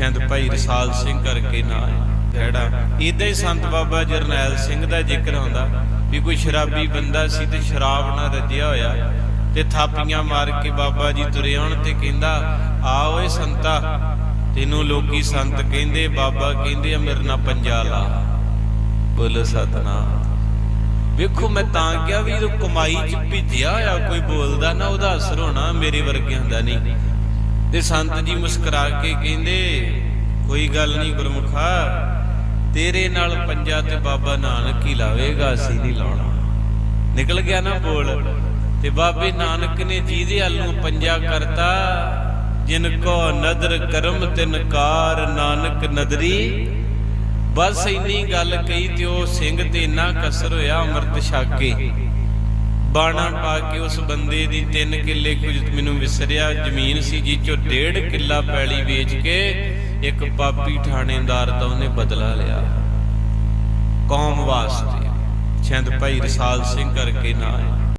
ਛਿੰਦ ਭਾਈ ਰਸਾਲ ਸਿੰਘ ਕਰਕੇ ਨਾ ਜਿਹੜਾ ਇਦਾਂ ਹੀ ਸੰਤ ਬਾਬਾ ਜਰਨੈਲ ਸਿੰਘ ਦਾ ਜ਼ਿਕਰ ਆਉਂਦਾ ਵੀ ਕੋਈ ਸ਼ਰਾਬੀ ਬੰਦਾ ਸੀ ਤੇ ਸ਼ਰਾਬ ਨਾਲ ਰੱਜਿਆ ਹੋਇਆ ਤੇ ਥਾਪੀਆਂ ਮਾਰ ਕੇ ਬਾਬਾ ਜੀ ਤੁਰੇ ਆਉਣ ਤੇ ਕਹਿੰਦਾ ਆ ਓਏ ਸੰਤਾ ਤੈਨੂੰ ਲੋਕੀ ਸੰਤ ਕਹਿੰਦੇ ਬਾਬਾ ਕਹਿੰਦੇ ਆ ਮੇਰੇ ਨਾਲ ਪੰਜਾ ਲਾ। ਬੋਲ ਸਤਨਾਮ। ਵੇਖੋ ਮੈਂ ਤਾਂ ਕਿਹਾ ਵੀ ਕਮਾਈ ਚ ਭਿੱਜਿਆ ਹੋਇਆ ਕੋਈ ਬੋਲਦਾ ਨਾ ਉਹਦਾ ਅਸਰ ਹੋਣਾ ਮੇਰੇ ਵਰਗਿਆਂ ਦਾ ਨਹੀਂ। ਤੇ ਸੰਤ ਜੀ ਮੁਸਕਰਾ ਕੇ ਕਹਿੰਦੇ, ਕੋਈ ਗੱਲ ਨਹੀਂ ਗੁਰਮੁਖਾ, ਤੇਰੇ ਨਾਲ ਪੰਜਾ ਤੇ ਬਾਬਾ ਨਾਨਕ ਹੀ ਲਾਵੇਗਾ, ਅਸੀਂ ਨਹੀਂ ਲਾਉਣਾ। ਨਿਕਲ ਗਿਆ ਨਾ ਬੋਲ। ਤੇ ਬਾਬੇ ਨਾਨਕ ਨੇ ਜਿਹਦੇ ਵੱਲ ਨੂੰ ਪੰਜਾ ਕਰਤਾ, ਜਿਨ ਕੋ ਨਦਰ ਕਰਮ ਤਿਨ ਕਾਰ ਨਾਨਕ ਨਦਰੀ। ਬਸ ਇੰਨੀ ਗੱਲ ਕਹੀ ਤੇ ਉਹ ਸਿੰਘ ਤੇ ਇੰਨਾ ਕਸਰ ਹੋਇਆ, ਅੰਮ੍ਰਿਤ ਛਕ ਕੇ। ਬਾਣਾ ਪਾ ਕੇ ਉਸ ਬੰਦੇ ਦੀ 3 ਕਿੱਲੇ ਕੁਝ ਮੈਨੂੰ ਵਿਸਰਿਆ। ਜ਼ਮੀਨ ਸੀ ਜੀ ਚੋਂ ਡੇਢ ਕਿੱਲਾ ਪੈਲੀ ਵੇਚ ਕੇ ਇੱਕ ਪਾਪੀ ਥਾਣੇਦਾਰ ਦਾ ਉਹਨੇ ਬਦਲਾ ਲਿਆ। ਕੌਮ ਵਾਸਤੇ। ਛਿੰਦ ਭਾਈ ਰਸਾਲ ਸਿੰਘ ਕਰਕੇ ਨਾ ਹੈ